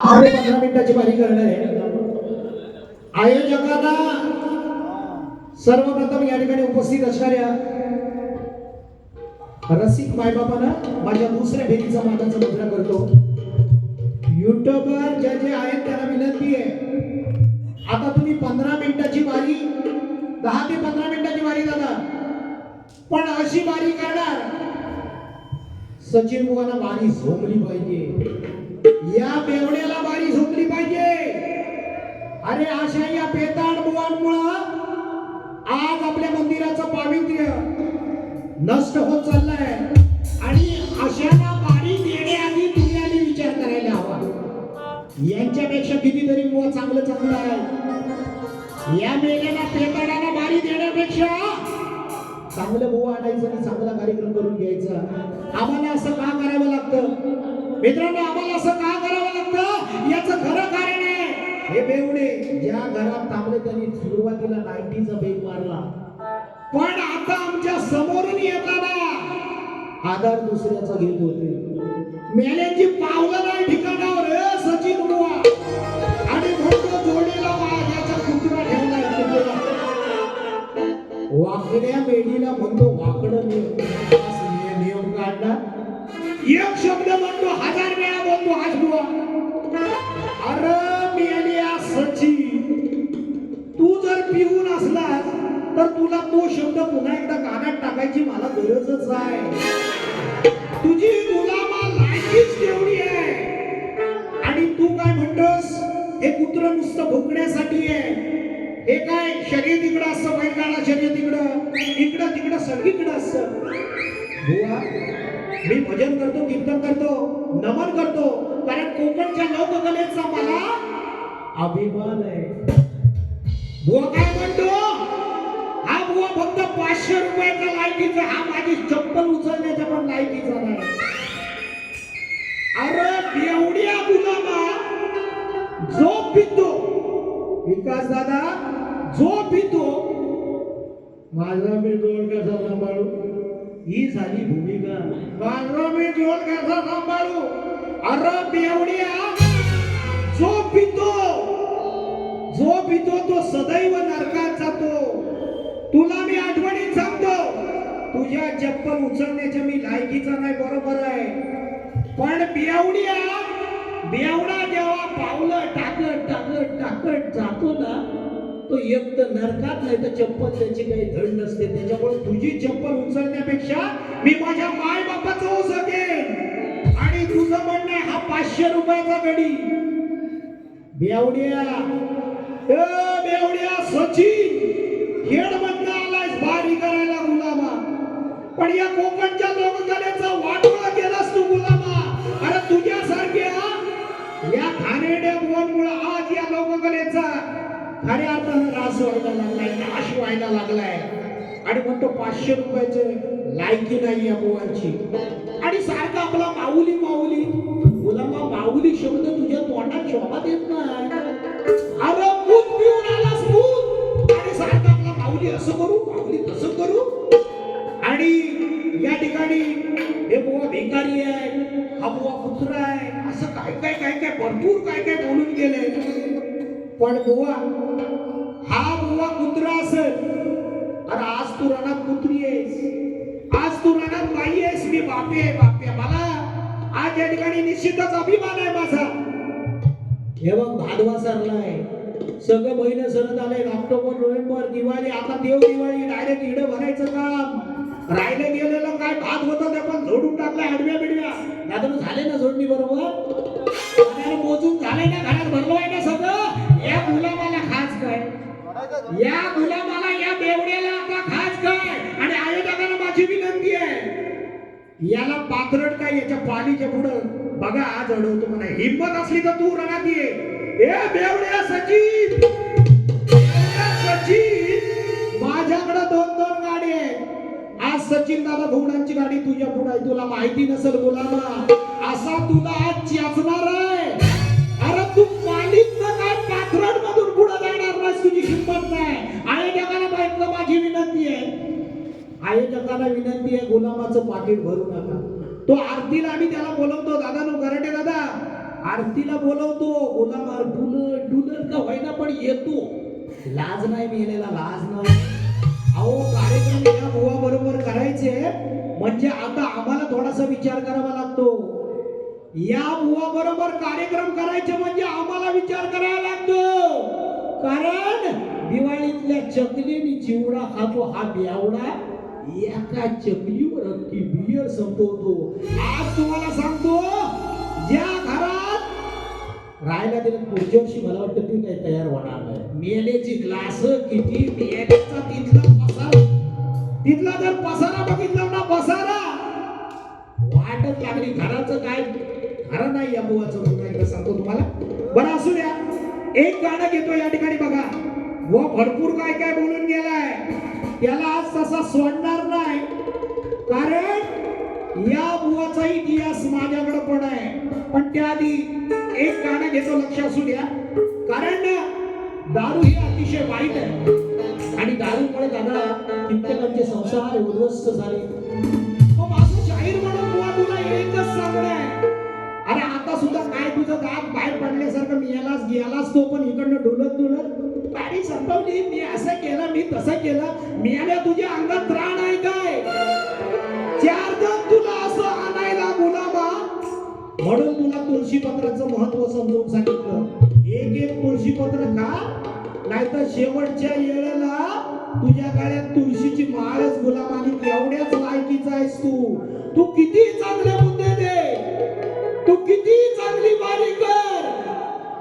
अरे पंधरा मिनिटाची बारी करणं आहे. आयोजकांना सर्वप्रथम या ठिकाणी उपस्थित असणाऱ्या रसिक मायबापांना माझ्या दुसऱ्या भेटीचा मानाचा मुद्रा करतो. युट्यूबर ज्या जे आहेत त्यांना विनंती आहे. आता तुम्ही पंधरा मिनिटाची बारी दहा ते पंधरा मिनिटाची बारी दादा पण अशी बारी करणार सचिन बुवांना बारी झोपली पाहिजे. या बेवड्याला बारी झोपली पाहिजे. अरे अशा या पेताड बुवांमुळं आज आपल्या मंदिराचं पावित्र्य नष्ट होत चाललंय. आणि अशाला बारी देण्याआधी तुम्ही आधी विचार करायला हवा. यांच्यापेक्षा कितीतरी मुळ चांगलं चांगलं आहे. या मेल्याला पेताडाला बारी देण्यापेक्षा चांगलं बुवा आणायचं आणि चांगला कार्यक्रम करून घ्यायचा. आम्हाला असं का करावं लागतं? मित्रांनो आम्हाला असं हे बेवडे ज्या घरात थांबले त्यांनी सुरुवातीला नाईन्टीचा बेग मारला. पण आता आमच्या समोरून येताना आधार दुसऱ्याचा घेत होते. मेल्यांची पावलं नाही ठिकाणावर सचिन बुवा. आणि म्हणतो जोडीला माझ्याचा कुत्रा ठेवला वाकड्या मेढीला म्हणतो वाकडं नियम नियम काढला एक शब्द तर तुला तो शब्द पुन्हा एकदा कानात टाकायची मला गरजच आहे. तुझी गुलामा लायकीच तेवढी आहे. आणि तू काय म्हणतोस? हे कुत्र नुसतं भुकण्यासाठी आहे. हे काय शरीर तिकडं असतं बैलगाडा शरीर तिकडं? इकडं तिकडं सगळीकडं असतं. बुवा मी भजन करतो कीर्तन करतो नमन करतो कारण कोकणच्या लोककलेचा मला अभिमान आहे. माझा मी जोड कसा सांभाळू? ही झाली भूमिका. माझा मी जोड कसा सांभाळू? अरे बेवड्या जो पितो जो पितो तो सदैव नरकात जातो तुला मी आठवणीत सांगतो तुझ्या चप्पल उचलण्याच्या मी लायकीचा नाही बरोबर आहे. पण बेवड्या बेवडा जेव्हा पावलं टाकत टाकत टाकत जातो ना तो एक तर नरकात नाही तर चप्पल त्याची काही धड नसते. त्याच्यामुळे तुझी चप्पल उचलण्यापेक्षा मी माझ्या माय बापाचं होऊ शकेन आणि तुझं म्हणणं हा पाचशे रुपयाचा गडी. बेवड्या. ए बेवड्या सचिन खेळ मधनं आलायस भारी करायला गुलामा. पण या कोकणच्या आणि आता रास व्हायला लागलाय नाश व्हायला लागलाय. आणि म्हणतो पाचशे रुपयाचे लायकी नाही या बुवांची. आणि सारखा आपला माऊली माऊली गुलामा माऊली शब्द तुझ्या तोंडात शोभा देत नाही. अरे मूत पिऊन आलास मूत. आणि सारखा आपला माऊली असं करू माऊली तसं करू. आणि या ठिकाणी हे बुवा भिकारी आहे हा बुवा पुत्र आहे. असं काय काय काय काय भरपूर काय काय बोलून गेले. पण बुवा हा बुवा कुत्रा असेल. अरे आज तू रणात कुत्री आहेस. आज तू रणात बाई आहेस. मी बापे आहे बापे मला आज या ठिकाणी निश्चितच अभिमान आहे माझा. हे बघ भादवा सरलाय. सगळं महिने सरत आले ऑक्टोबर नोव्हेंबर दिवाळी आता देव दिवाळी डायरेक्ट इड भरायचं काम. राहिलं गेलेलं काय भात होतं ते पण झोडून टाकलं आडव्या बिडव्या दादा झाले ना जोडणी बरोबर? या गुलामाला या बेवड्याला आता खास काय? आणि आयोजकांना माझी विनंती आहे. याला पात्रड काय याच्या पालीच्या पुढं? बघा आज अडवतो म्हणा. हिंमत असली तर तू रणात ये. ए बेवड्या सचिन! सचिन! माझ्याकडे दोन दोन गाडी आहे आज सचिन दादा घोडांची गाडी तुझ्या पुढे तुला माहिती नसेल गुलामा असा तुला आज चाचणार आहे. आयोजकाला विनंती आहे गुलामाचं पाकिट भरू नका तो आरतीला आम्ही त्याला बोलवतो दादा नो कराटे दादा. आरतीला बोलवतो गुलाम डुल डुलत का व्हायना पण येतो. लाज नाही मेलेला लाज नाही. अहो कार्यक्रम या बुवा बरोबर करायचे म्हणजे आता आम्हाला थोडासा विचार करावा लागतो. या बुवा बरोबर कार्यक्रम करायचे म्हणजे आम्हाला विचार करावा लागतो. कारण दिवाळीतल्या चकलीनी चिवडा खातो हा बेवडा एका चकलीवर अख्खी बियर संपवतो. आज तुम्हाला सांगतो ज्या घरात राहायला दिलं पुढच्या वर्षी मला वाटतं ते काही तयार होणार नाही. मेलेची ग्लास किती मेलेचा तिथला पसारा. तिथला जर पसारा बघितला ना पसारा. वाटत लागली घराचं काय? खरं नाही या बुवाचं मुलगा एकदा सांगतो तुम्हाला. बरं असू द्या. एक गाणं घेतो या ठिकाणी बघा. व भरपूर काय काय बोलून गेलाय. त्याला आज तसा सोडणार नाही. कारण या बुवाचा इतिहास माझ्याकडे पण आहे. पण त्याआधी एक गाणं घेतो लक्ष असू द्या. कारण दारू हे अतिशय वाईट आहे. आणि दारूमुळे दादा कित्येकांचे संसार उद्ध्वस्त झाले. दात बाहेर पडल्यासारखं मी यालाच गेलाच तो पण इकडनं डोलत डोलत पाणी संपवली मी असं केलं मी तसं केलं मी आल्या तुझ्या अंगात त्राण आहे काय? चार जण तुला असं आणायला गुलाबा म्हणून तुला तुळशी पत्राचं महत्त्व समजून सांगितलं. एक एक तुळशी पत्र का नाहीतर शेवटच्या वेळेला तुझ्या गाड्यात तुळशीची माळच गुलाब आणि एवढ्याच लायकीचा आहेस तू. तू किती चांगले मुद्दे दे. तू किती चांगले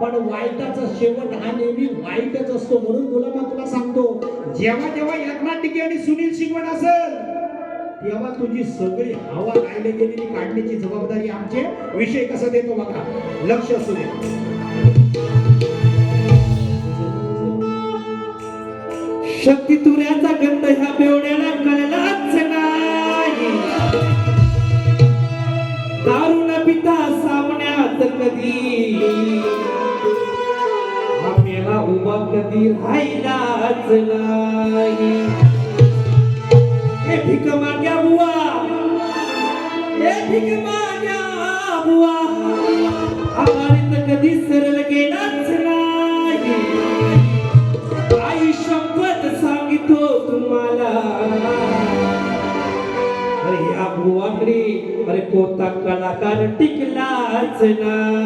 पण वाईटाचा शेवट हा नेहमी वाईटच असतो म्हणून गुलामा तुला सांगतो जेव्हा जेव्हा एकनाथ टिके आणि सुनील शिंगवण असेल तेव्हा तुझी सगळी हवा राहिले गेलेली काढण्याची जबाबदारी आमचे विषय कसा देतो बघा. लक्ष असू दे. शक्ती तुऱ्याचा गंध ह्या बेवड्याला कळलाच नाही. दारू न पिता सामन्यात कधी? कधी राहिलाच नाही. हे भीक माग्या बुवा. हे भीक माग्या बुवा. आम्हाला कधी सरळ गेलाच नाही. आई शपथ सांगितो तुम्हाला. अरे या बुवाकडे अरे कोता कलाकार टिकलाच नाही.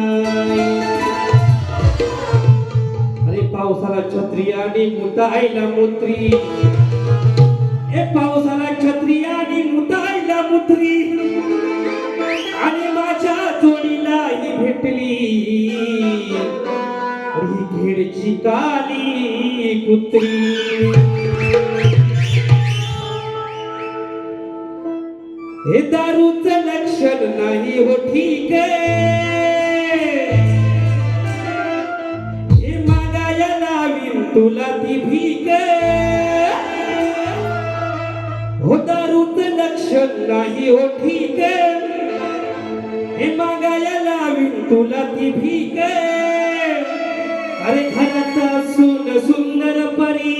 अरे पावसाला छत्री आणि मुतायला तुला भीक हो दारूच लक्षण नाही हो ठीक। हे मागायला लावीन तुला ती भीक। अरे घरात सुन सुंदर परी।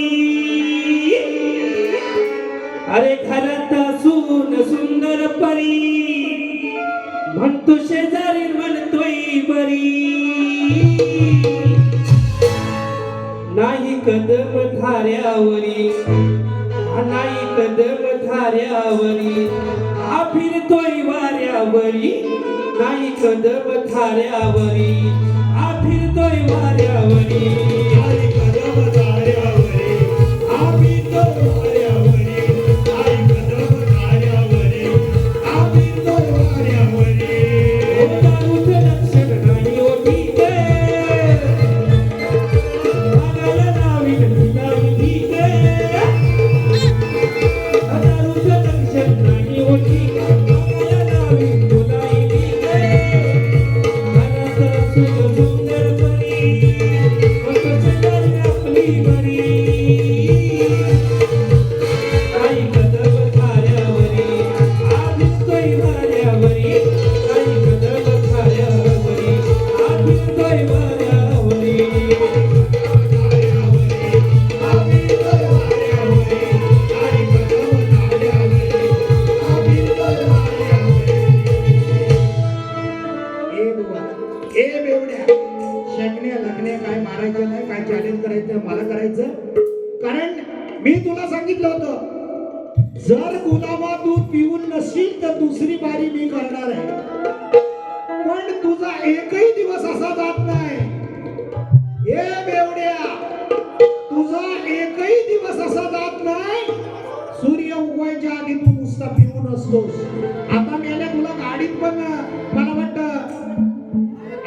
अरे घरात सुन सुंदर परी। म्हणतो शेजारी म्हणतोय बरी कदम थाऱ्यावरी हा नाही कदम थाऱ्यावरी हा फिरतोय वाऱ्यावरी नाही कदम थाऱ्यावरी हा फिरतोय वाऱ्यावरी शेकण्या लग्ने काय मारायचं नाही काय चॅलेंज करायचं मला करायचं. कारण मी तुला सांगितलं होतं जर गुलाबा तू पिऊन नसशील तर दुसरी बारी मी करणार आहे. पण तुझा एकही दिवस असा जात नाही. ए बेवड्या तुझा एकही दिवस असा जात नाही. सूर्य उगवायच्या आधी तू नुसता पिऊन असतोस. आता मेल्या तुला गाडीत पण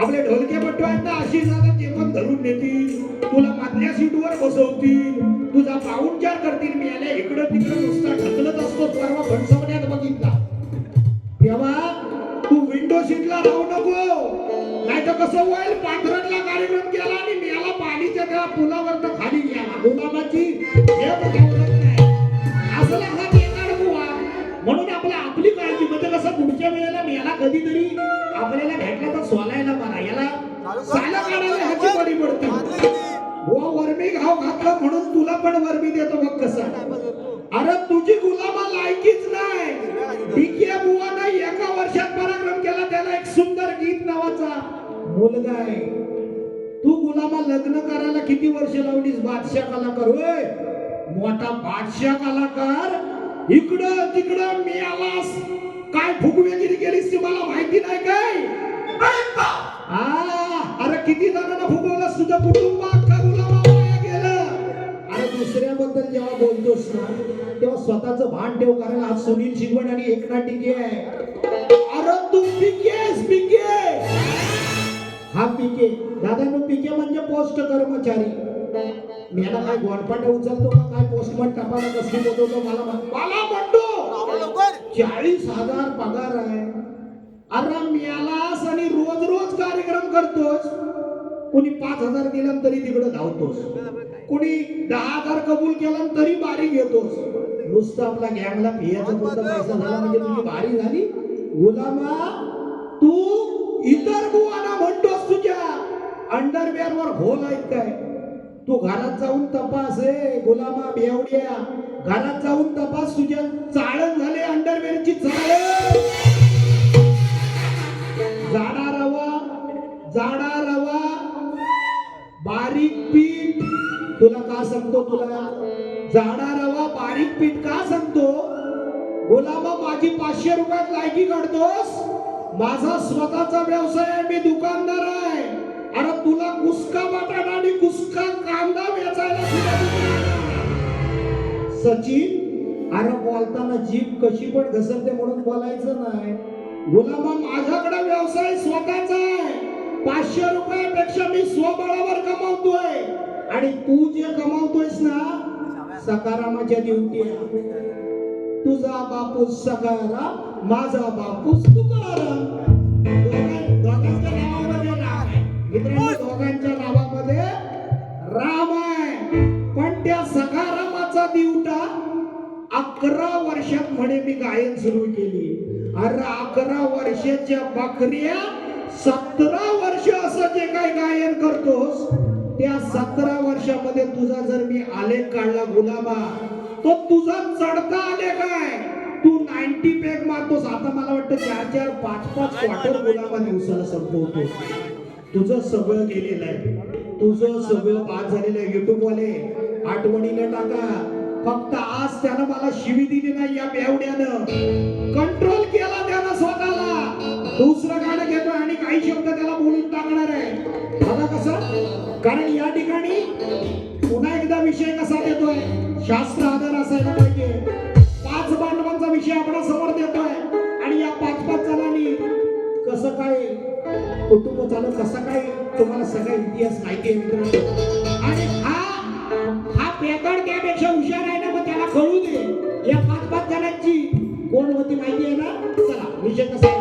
आपले ढोलके पट्टू आहेत ना अशी जागा ते पण धरून नेतील. तुला मधल्या सीटवर बसवतील. तुझा पाहुणचार करतील. मी याला इकडं तिकडं नुसता ढकलत असतो. परवा भणसवण्यात बघितला. तेव्हा तू विंडो सीटला राहू नको. नाही तर कसं होईल? पांढरणला कार्यक्रम केला आणि मेला पाणीच्या त्या पुलावर तर खाली साला ह्याची पडते. हो वर्मी घाव घातला म्हणून तुला पण वर्मी देतो बघ कसं. अरे तुझी गुलामा लायकीच नाही. डिके बुवानं एका वर्षात पराक्रम केला त्याला एक सुंदर गीत नावाचा मुलगा आहे. तू गुलामा लग्न करायला किती वर्ष लावलीस बादशाह कलाकार? होय मोठा बादशाह कलाकार. इकडं तिकडं मी आलास. काय फुगवेगिरी केलीस ती मला माहिती नाही काय? अरे किती जणांना फुगवलंस तुझं कुटुंब अख्खा गुलामा वाया गेलं अरे दुसऱ्याबद्दल जेव्हा बोलतोस ना तेव्हा स्वतःचं भान ठेव कारण आज सुनील शिगवण आणि एकनाथ टिके आहे. अरे तू पिकेस पिके. हा पिके. दादानो पिके म्हणजे पोस्ट कर्मचारी. मी आता काय गोडपाट उचलतो का? काय पोस्टमन टपाला कसली बोलवतो मला मला म्हणतो चाळीस हजार पगार आहे. अरे मिळालास आणि रोज रोज कार्यक्रम करतोस. कोणी पाच हजार दिला तरी तिकडे धावतोस. कोणी दहा हजार कबूल केला तरी बारी घेतोस. नुसतं आपला गॅंगला फियाचा कोणता पैसा झाला म्हणजे तुझी बारी झाली? गुलामा तू इतर बुवाना म्हणतोस तुझ्या. अंडरवेअर वर होल आहेत काय? तू घरात जाऊन तपास हे गुलामा बेवड्या. घरात जाऊन तपास तुझ्या चाळण झाले अंडरवेअरची चाळण. जाडा रवा बारीक पीठ. तुला का सांगतो तुला? जाडा रवा बारीक पीठ का सांगतो? गुलाबा माझी पाचशे रुपयात लायकी काढतोस? माझा स्वतःचा व्यवसाय आहे मी दुकानदार आहे. अरे तुला कुसका बटाटा आणि कुसका कांदा वेचायला सचिन अरे बोलताना जीभ कशी पण घसरते म्हणून बोलायचं नाही. गुलाबा माझ्याकडे व्यवसाय स्वतःचा आहे. पाचशे रुपयापेक्षा मी स्वबळावर कमावतोय. आणि तू जे कमावतोयस ना सकारामाच्या ड्युटी तुझा बापूस सकाराम माझा बापूस तुकाराम दोघांच्या नावामध्ये राम आहे मित्रांनो दोघांच्या नावामध्ये राम आहे. पण त्या सकारामाचा दिवटा अकरा वर्षात म्हणे मी गायन सुरू केली. अरे अकरा वर्षाच्या बकऱ्या सतरा जे काही गायन करतोस त्या सतरा वर्षामध्ये तुझा जर मी आलेख काढला गुलाबा तो तुझा चढता आले काय तू नाईन्टी पॅक मारतोस. आता मला वाटतं चार चार पाच पाच क्वार्टर गुलाबा दिवसाला संपवतो तुझं सगळं गेलेलं आहे. तुझं सगळं बाद झालेलं आहे. युट्यूब वाले आठवणीला टाका. फक्त आज त्यानं मला शिवी दिली नाही या बेवड्यानं. कंट्रोल केला त्यानं त्याला बोलून टाकणार आहे. बघा कसं? कारण या ठिकाणी पुन्हा एकदा विषय कसा देतोय? शास्त्र आधार असायला पाहिजे पाच बांधवांचा विषय आपण समोर देतोय आणि या पाच पाच जणांनी कसं काय कुटुंब चालू कसं काय तुम्हाला सगळा इतिहास माहिती आहे मित्रांनो? आणि हा हा पेपर त्यापेक्षा हुशार आहे ना मग त्याला कळू दे. या पाच पाच जणांची कोण होती माहिती आहे ना? चला विषय कसा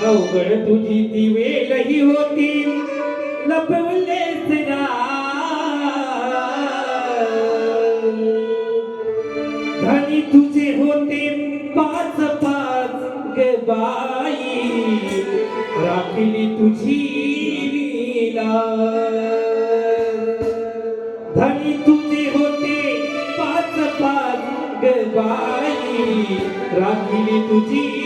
अवघड तुझी ती वेळही होती. लपवलेच ना धनी तुझे होते पाच पाच ग बाई. राखली तुझी लीला. धनी तुझे होते पाच पाच ग बाई. राखली तुझी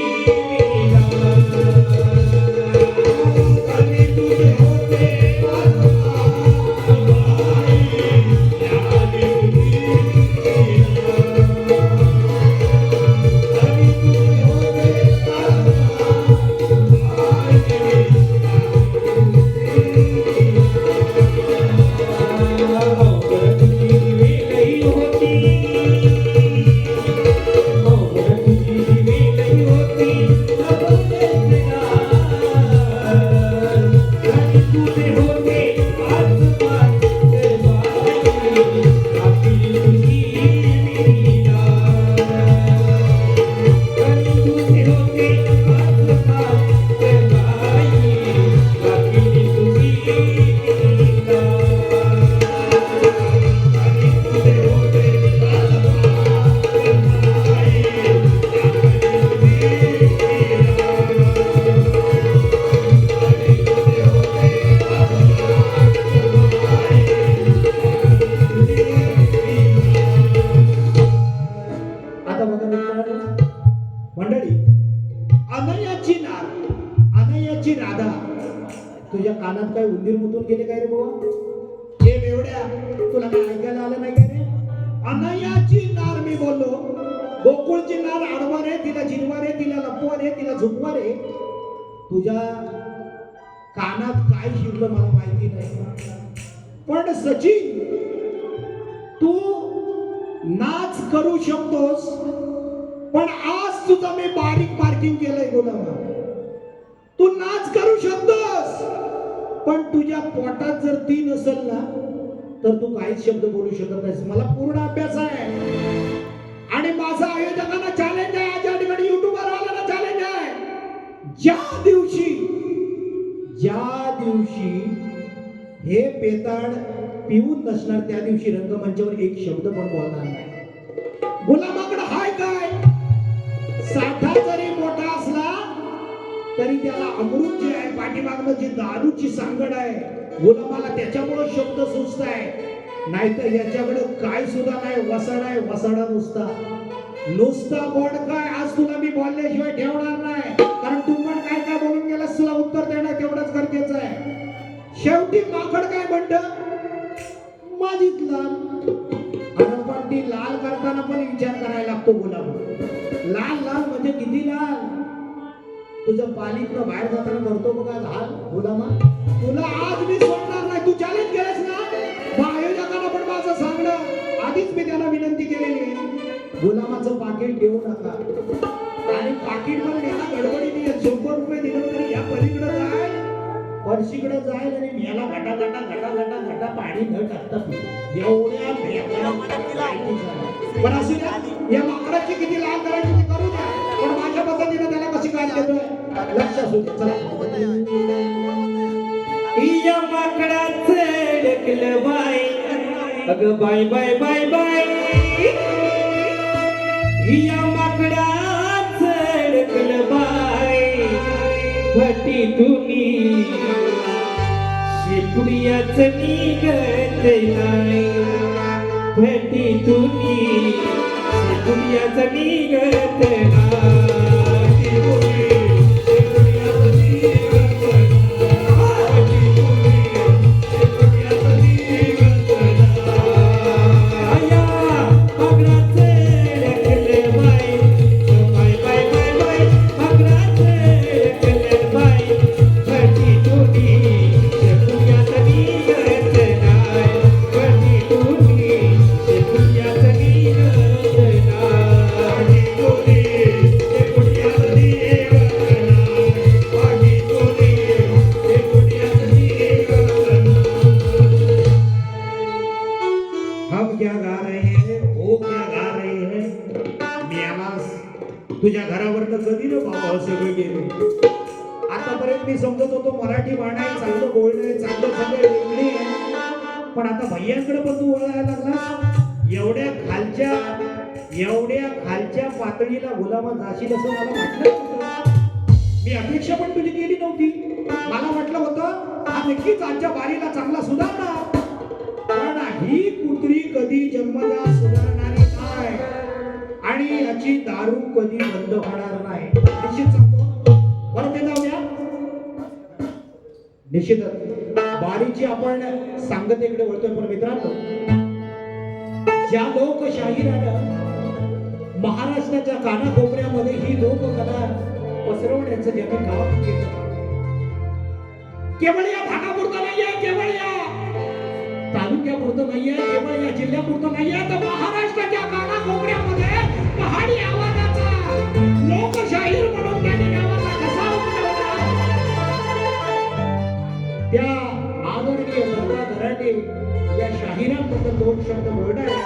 काय उंदीर मुतून गेले काय रे बाबा? हे बेवड्या तुला काय ऐकायला आलं नाही काय रे? अनयाची नार मी बोललो. गोकुळची नार आडवा रे तिला जिरवा रे तिला लपवा रे तिला झुकवा रे. तुझ्या कानात काय शिरलं मला माहिती नाही. पण सचिन तू नाच करू शकतोस पण आज तुझा मी बारीक पार्किंग केलंय गुलामा तू नाच करू शकतोस. पण तुझ्या पोटात जर ती नसेल ना तर तू काहीच शब्द बोलू शकत नाहीस. मला पूर्ण अभ्यास आहे. आणि माझा आयोजकांना चॅलेंज आहे. आज या ठिकाणी युट्यूबर वाल्यांना चॅलेंज आहे. ज्या दिवशी ज्या दिवशी हे पेताड पिऊन नसणार त्या दिवशी रंगमंचावर एक शब्द पण बोलणार नाही. गुलामाकडे हाय काय? साठा जरी मोठा तरी त्याला अमृत जे आहे पाठीमागनं जी दारूची सांगड आहे गुलामाला त्याच्यामुळे शब्द सुचत आहे. नाहीतर याच्याकडे काय सुद्धा नाही वसाड आहे वसाडा नुसता. नुसता बोर्ड काय आज तुला मी बोलल्याशिवाय ठेवणार नाही. कारण तू पण काय काय बोलून गेलास तुला उत्तर देणं तेवढंच गरजेचं आहे. शेवटी माकड काय म्हणत? माझीच लाल. अरे पण ती लाल करताना पण विचार करायला लागतो गुलाब लाल लाल म्हणजे किती लाल? तुझं पालीतनं बाहेर जाताना करतो बघा लाल गुलामा तुला आज मी सोडणार नाही तू चॅलेंज केलंस ना? मग आयोजकांना पण माझं सांगणं. आधीच मी त्यांना विनंती केलेली आहे. गुलामाचं पाकिट देऊ नका. आणि पाकिटमध्ये याला गडबडीने शंभर रुपये दिलं तरी या पलीकडे जाय. पर्शीकडे जाय आणि याला घटा घटा घटा घटा घटा पाणी न टाकता एवढ्या पण असू द्या लक्ष असू दे चला. या माकडाचं बाय बाई. बाय बाय बाय बाय या माकडाचं लेकलं बाय भटी तुम्ही. शिपुडियाच निघत नाही. भटी तुम्ही. शिपुडियाच निघत नाही. हैं मी आवाज तुझ्या घरावरनं कधी ना बाबा सगळे गेले. आतापर्यंत मी समजत होतो मराठी बाण आहे चांगलं बोलणं चांगलं सगळं पण आता भैयांकडे पण तू वळायला लागला एवढ्या खालच्या एवढ्या खालच्या पातळीला गुलामा जाशील असं मला वाटलं मी अपेक्षा पण तुझी केली नव्हती. मला म्हटलं होतं हा नक्कीच आजच्या बारीला चांगला सुधारणार पण ही कुत्री कधी जन्मदा आणि याची दारू कधी बंद होणार नाही. निश्चित सांगतो. बरं ते जाऊ द्या निश्चितच बारीची आपण सांगत इकडे वळतोय पण मित्रांनो. ज्या लोकशाहीरानं महाराष्ट्राच्या कानाकोपऱ्यामध्ये ही लोककला पसरवण्याचं ज्यांनी काम केलं केवळ या भागापुरता नाही तालुक्यापुरतं नाहीये केवळ या जिल्ह्यापुरतं नाहीये. तर महाराष्ट्राच्या कानाकोपऱ्यामध्ये पहाडी आवाजाचा लोकशाहीर म्हणून त्यांनी नावाचा कसा उमटवला. त्या आदरणीय दत्ता कराटे या शाहिरांबद्दल दोन शब्द बोलणार आहे.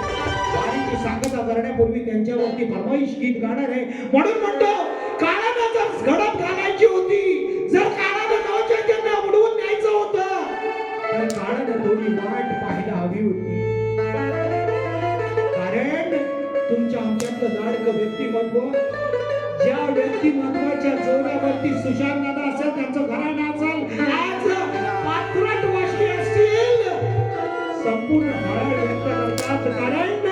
वारीची सांगता करण्यापूर्वी त्यांच्यावरती फरमाईश गीत गाणार आहे. म्हणून म्हणतो काळानं जर जोरावरती सुशांत दादा असेल त्यांचं घराणं असेल आज पात्रट वाशी असतील. संपूर्ण हळद व्यक्त करतात कारण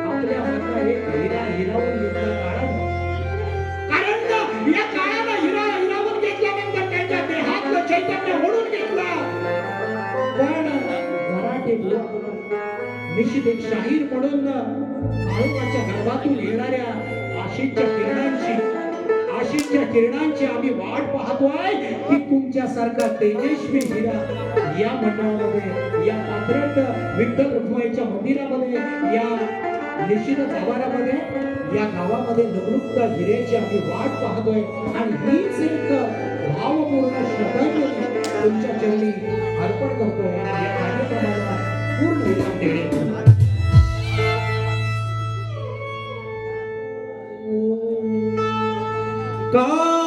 आपल्या मधला एक हिरा हिरावून घेतलं कारण. कारण या काळाला हिरा हिरावून घेतल्यानंतर त्यांच्या देहातलं चैतन्य ओढून घेतलं. पण मराठी लोक निश्चित एक शाहीर म्हणून आरोपाच्या गर्भातून येणाऱ्या आशिषच्या किरणांची आशिषच्या किरणांची आम्ही वाट पाहतोय की तुमच्यासारखा तेजस्वी हिरा या मंडळामध्ये या पात्रात विठ्ठल रुक्माईच्या मंदिरामध्ये या निश्चितच आवारामध्ये या गावामध्ये नवृत्त हिऱ्याची आम्ही वाट पाहतोय. आणि हीच एक भावपूर्ण श्रद्धांजली तुमच्या चरणी अर्पण करतोय. या कार्यक्रमाला पूर्ण विराम देण्यात Tá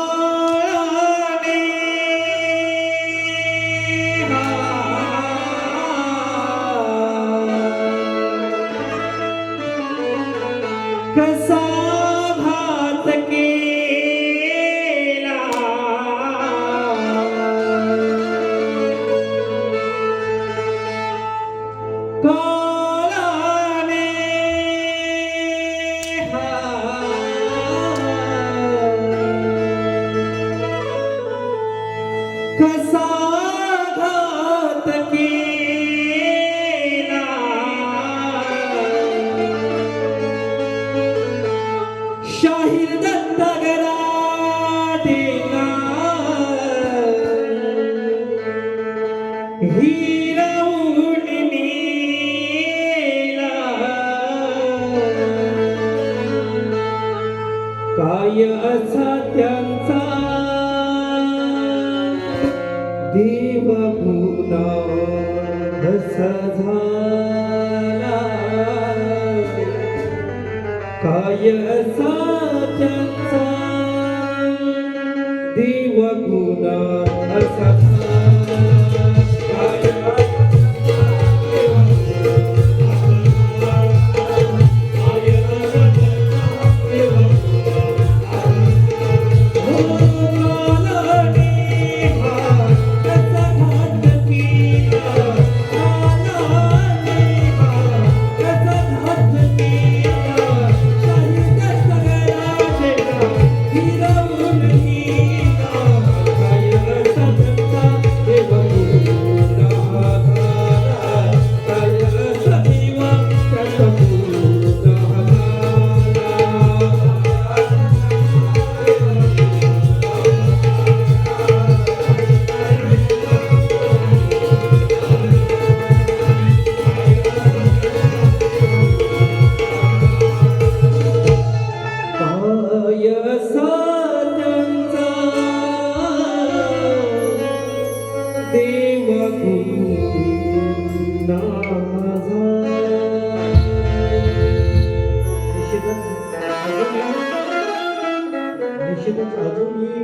निश्चितच अजूनही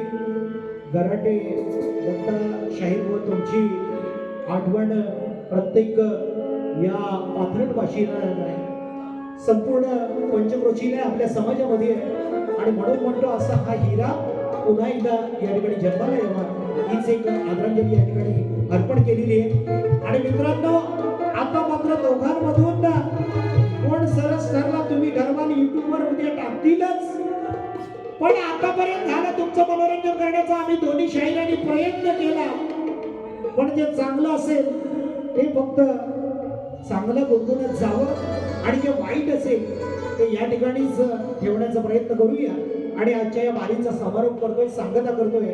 गराटे दत्ता शाहीर व तुमची आठवण प्रत्येक या पाथरटवाशीला आहे. संपूर्ण पंचक्रोशीला आपल्या समाजामध्ये आहे आणि म्हणून म्हणतो असा हा हिरा पुन्हा एकदा या ठिकाणी जन्माला यावा. हीच एक आदरांजली या ठिकाणी अर्पण केलेली आहे. आणि मित्रांनो आता मात्र दोघांमधून आपण सरस ठरला तुम्ही धर्माने युट्यूबवर उद्या टाकतीलच. पण आतापर्यंत झालं तुमचं मनोरंजन करण्याचा आम्ही दोन्ही शाहिरांनी प्रयत्न केला. पण जे चांगलं असेल ते फक्त चांगलं गुणगुणत जावं आणि जे वाईट असेल ते या ठिकाणीच ठेवण्याचा प्रयत्न करूया. आणि आजच्या या बारीचा समारोप करतोय सांगता करतोय.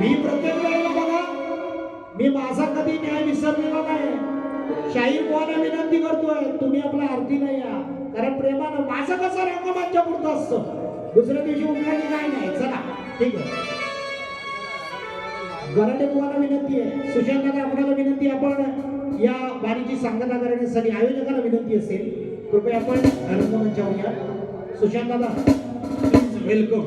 मी प्रत्येक वेळेला बघा मी माझा कधी न्याय विसरलेला नाही. शाही बुवांना विनंती करतोय तुम्ही आपला आरती नाही या. कारण प्रेमानं माझं कसं रंगमंच पुरतं असतं. दुसऱ्या दिवशी उठलं की काय नाही. चला ठीक आहे. गराडे बुवांना विनंती आहे. सुशांत आपल्याला विनंती आपण या बारीची सांगता करण्यासाठी आयोजकाला विनंती असेल. कृपया आपण रंगमंचावर या. सुशांत दादा प्लीज वेलकम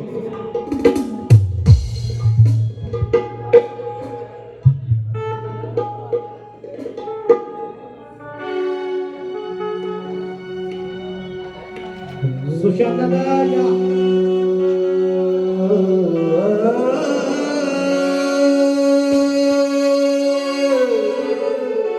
सुशांत दादा या